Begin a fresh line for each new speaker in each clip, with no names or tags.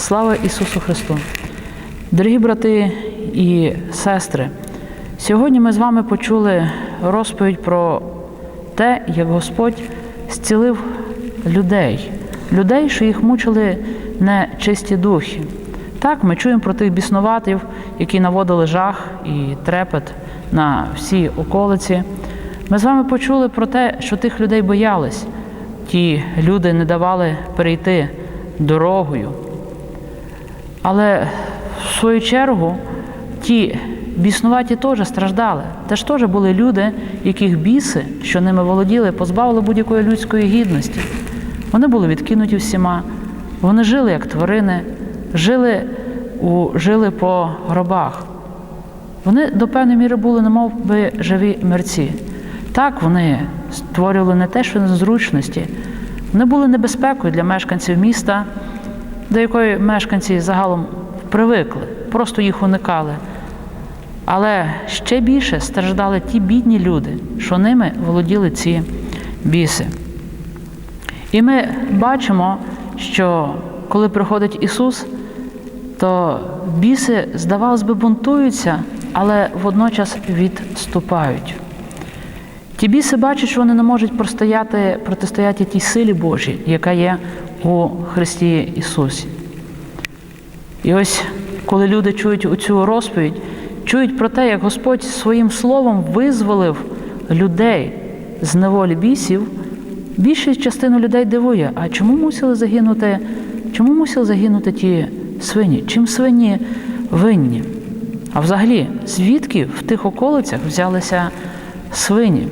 Слава Ісусу Христу! Дорогі брати і сестри, сьогодні ми з вами почули розповідь про те, як Господь зцілив людей, людей, що їх мучили нечисті духи. Так, ми чуємо про тих біснуватів, які наводили жах і трепет на всі околиці. Ми з вами почули про те, що тих людей боялись. Ті люди не давали перейти дорогою. Але в свою чергу ті біснуваті теж страждали. Теж теж були люди, яких біси, що ними володіли, позбавили будь-якої людської гідності. Вони були відкинуті всіма, вони жили як тварини, жили, у, жили по гробах. Вони до певної міри були, немов би живі мерці. Так, вони створювали не те, що незручності, вони були небезпекою для мешканців міста, до якої мешканці загалом привикли, просто їх уникали. Але ще більше страждали ті бідні люди, що ними володіли ці біси. І ми бачимо, що коли приходить Ісус, то біси, здавалось би, бунтуються, але водночас відступають. Ті біси бачать, що вони не можуть протистояти тій силі Божій, яка є у Христі Ісусі. І ось коли люди чують оцю розповідь, чують про те, як Господь своїм словом визволив людей з неволі бісів, більшість частину людей дивує, а чому мусили загинути, чому мусили загинути ті свині? Чим свині винні? А взагалі, звідки в тих околицях взялися свині?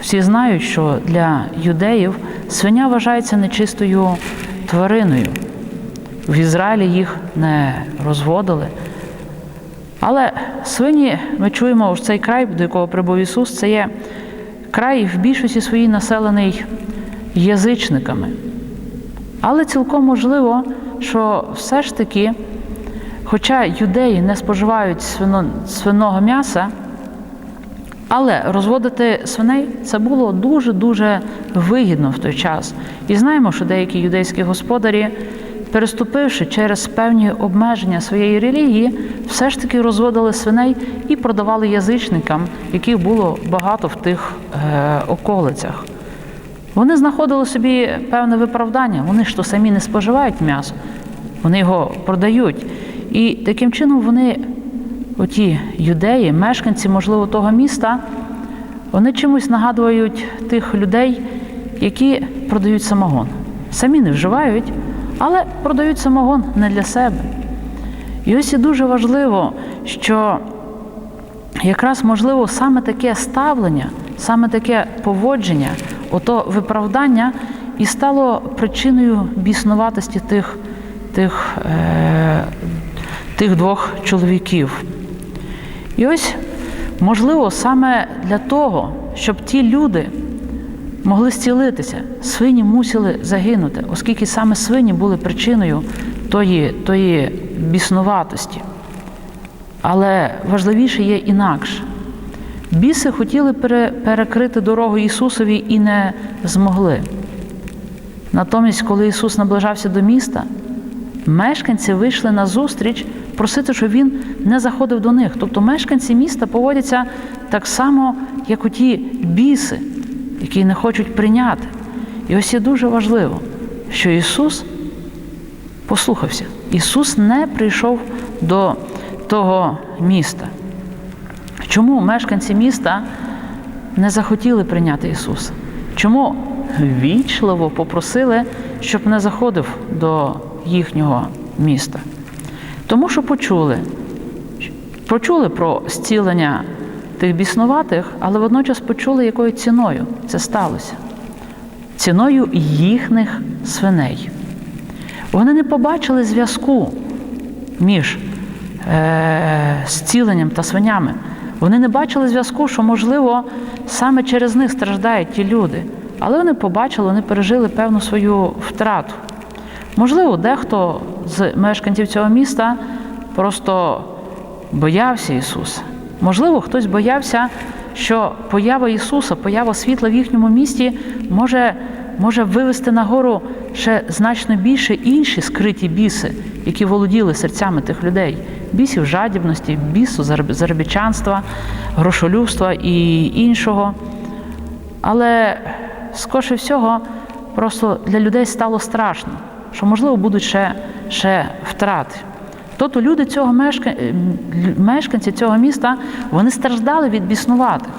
Всі знають, що для юдеїв свиня вважається нечистою твариною. В Ізраїлі їх не розводили. Але свині, ми чуємо, що цей край, до якого прибув Ісус, це є край в більшості своїй населений язичниками. Але цілком можливо, що все ж таки, хоча юдеї не споживають свино, свиного м'яса, але розводити свиней це було дуже-дуже вигідно в той час. І знаємо, що деякі юдейські господарі, переступивши через певні обмеження своєї релігії, все ж таки розводили свиней і продавали язичникам, яких було багато в тих е, околицях. Вони знаходили собі певне виправдання, вони ж то самі не споживають м'ясо, вони його продають. І таким чином вони оті юдеї, мешканці, можливо, того міста, вони чимось нагадують тих людей, які продають самогон. Самі не вживають, але продають самогон не для себе. І ось і дуже важливо, що якраз можливо саме таке ставлення, саме таке поводження, ото виправдання і стало причиною біснуватості тих, тих, е, тих двох чоловіків. І ось, можливо, саме для того, щоб ті люди могли зцілитися, свині мусили загинути, оскільки саме свині були причиною тої, тої біснуватості. Але важливіше є інакше. Біси хотіли перекрити дорогу Ісусові і не змогли. Натомість, коли Ісус наближався до міста, мешканці вийшли на зустріч просити, щоб він не заходив до них. Тобто мешканці міста поводяться так само, як у ті біси, які не хочуть прийняти. І ось є дуже важливо, що Ісус послухався. Ісус не прийшов до того міста. Чому мешканці міста не захотіли прийняти Ісуса? Чому вічливо попросили, щоб не заходив до їхнього міста? Тому що почули, почули про зцілення тих біснуватих, але водночас почули, якою ціною це сталося. Ціною їхніх свиней. Вони не побачили зв'язку між е, зціленням та свинями. Вони не бачили зв'язку, що, можливо, саме через них страждають ті люди. Але вони побачили, вони пережили певну свою втрату. Можливо, дехто з мешканців цього міста просто боявся Ісуса. Можливо, хтось боявся, що поява Ісуса, поява світла в їхньому місті може може вивести нагору ще значно більше інші скриті біси, які володіли серцями тих людей. Бісів жадібності, бісу заробітчанства, грошолюбства і іншого. Але скорше всього, просто для людей стало страшно, що можливо будуть ще, ще втрати. Тобто люди цього мешка... е, мешканці цього міста вони страждали від біснуватих.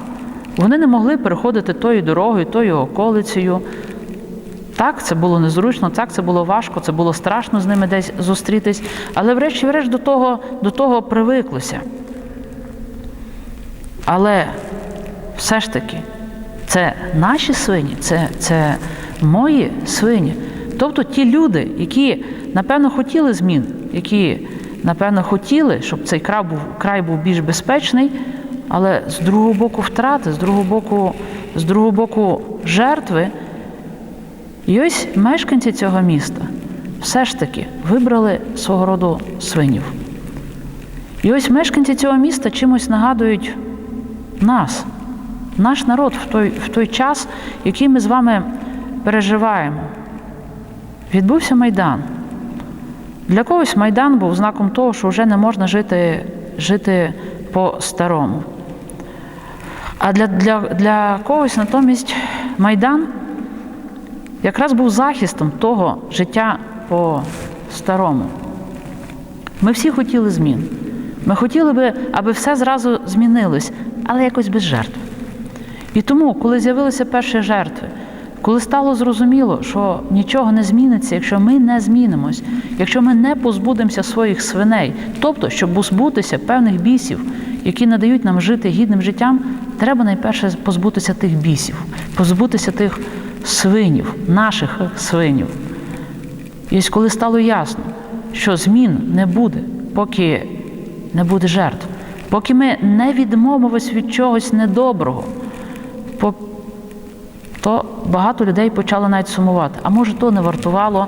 Вони не могли переходити тою дорогою, тою околицею. Так, це було незручно, так, це було важко, це було страшно з ними десь зустрітись, але врешті-решт до того, до того привиклося. Але все ж таки, це наші свині, це, це мої свині. Тобто ті люди, які, напевно, хотіли змін, які, напевно, хотіли, щоб цей край був, край був більш безпечний, але з другого боку втрати, з другого боку, з другого боку жертви. І ось мешканці цього міста все ж таки вибрали свого роду свинів. І ось мешканці цього міста чимось нагадують нас, наш народ в той, в той час, який ми з вами переживаємо. Відбувся Майдан. Для когось Майдан був знаком того, що вже не можна жити, жити по-старому. А для, для, для когось натомість Майдан якраз був захистом того життя по-старому. Ми всі хотіли змін. Ми хотіли би, аби все зразу змінилось, але якось без жертв. І тому, коли з'явилися перші жертви, коли стало зрозуміло, що нічого не зміниться, якщо ми не змінимось, якщо ми не позбудемося своїх свиней, тобто, щоб позбутися певних бісів, які не дають нам жити гідним життям, треба найперше позбутися тих бісів, позбутися тих свинів, наших свинів. І ось коли стало ясно, що змін не буде, поки не буде жертв, поки ми не відмовимось від чогось недоброго, то багато людей почали навіть сумувати. А може, то не вартувало.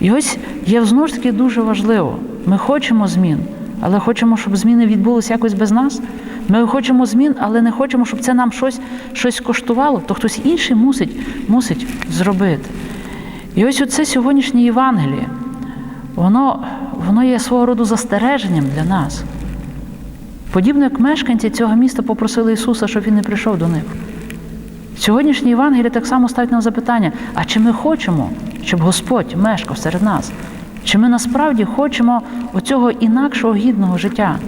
І ось є знову ж таки дуже важливо. Ми хочемо змін, але хочемо, щоб зміни відбулися якось без нас. Ми хочемо змін, але не хочемо, щоб це нам щось, щось коштувало, то хтось інший мусить, мусить зробити. І ось оце сьогоднішнє Євангеліє, воно, воно є свого роду застереженням для нас. Подібно як мешканці цього міста попросили Ісуса, щоб Він не прийшов до них. Сьогоднішнє Євангеліє так само ставить нам запитання: а чи ми хочемо, щоб Господь мешкав серед нас? Чи ми насправді хочемо оцього інакшого гідного життя?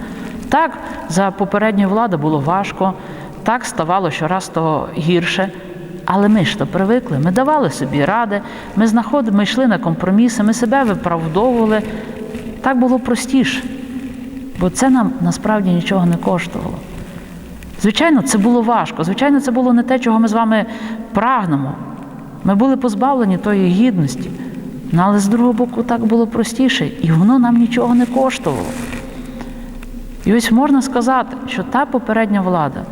Так, за попередньої влади було важко, так ставало щораз того гірше. Але ми ж то привикли, ми давали собі ради, ми знаходили, ми йшли на компроміси, ми себе виправдовували. Так було простіше, бо це нам насправді нічого не коштувало. Звичайно, це було важко. Звичайно, це було не те, чого ми з вами прагнемо. Ми були позбавлені тої гідності. Ну, але з другого боку, так було простіше, і воно нам нічого не коштувало. І ось можна сказати, що та попередня влада,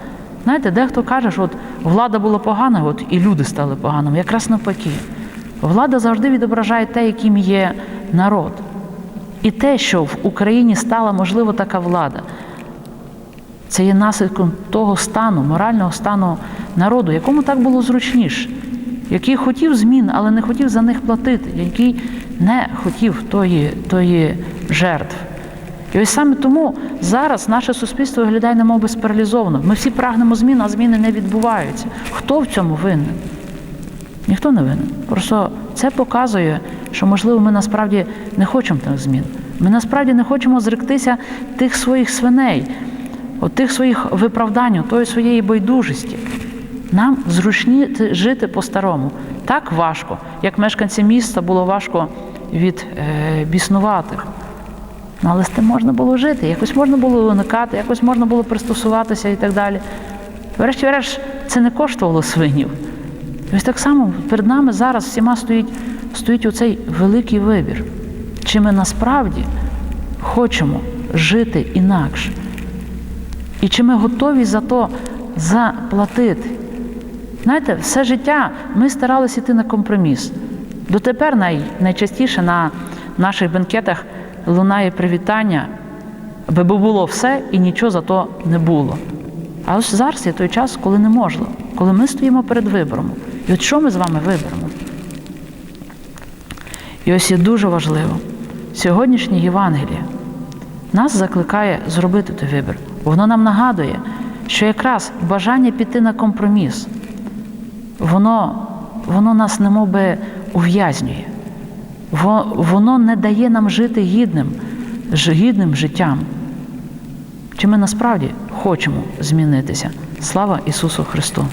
знаєте, дехто каже, що от влада була погана, от і люди стали поганими. Якраз навпаки. Влада завжди відображає те, яким є народ. І те, що в Україні стала можливо така влада, це є наслідком того стану, морального стану народу, якому так було зручніше, який хотів змін, але не хотів за них платити, який не хотів тої, тої жертв. І ось саме тому зараз наше суспільство виглядає немов би спаралізовано. Ми всі прагнемо змін, а зміни не відбуваються. Хто в цьому винен? Ніхто не винен. Просто це показує, що, можливо, ми насправді не хочемо тих змін. Ми насправді не хочемо зректися тих своїх свиней, от тих своїх виправдань, тої своєї байдужості. Нам зручні жити по-старому. Так важко, як мешканці міста було важко від е, біснуватих. Ну, але з тим можна було жити, якось можна було уникати, якось можна було пристосуватися і так далі. Врешті-решт, це не коштувало свинів. І ось так само перед нами зараз всіма стоїть, стоїть оцей великий вибір. Чи ми насправді хочемо жити інакше? І чи ми готові за то заплатити? Знаєте, все життя ми старалися йти на компроміс. Дотепер най, найчастіше на наших бенкетах лунає привітання, аби було все і нічого за то не було. А ось зараз є той час, коли не можна, коли ми стоїмо перед вибором. І от що ми з вами виберемо? І ось є дуже важливо, сьогоднішнє Євангеліє нас закликає зробити той вибір. Воно нам нагадує, що якраз бажання піти на компроміс, воно, воно нас немов би ув'язнює. Воно не дає нам жити гідним, гідним життям. Чи ми насправді хочемо змінитися? Слава Ісусу Христу!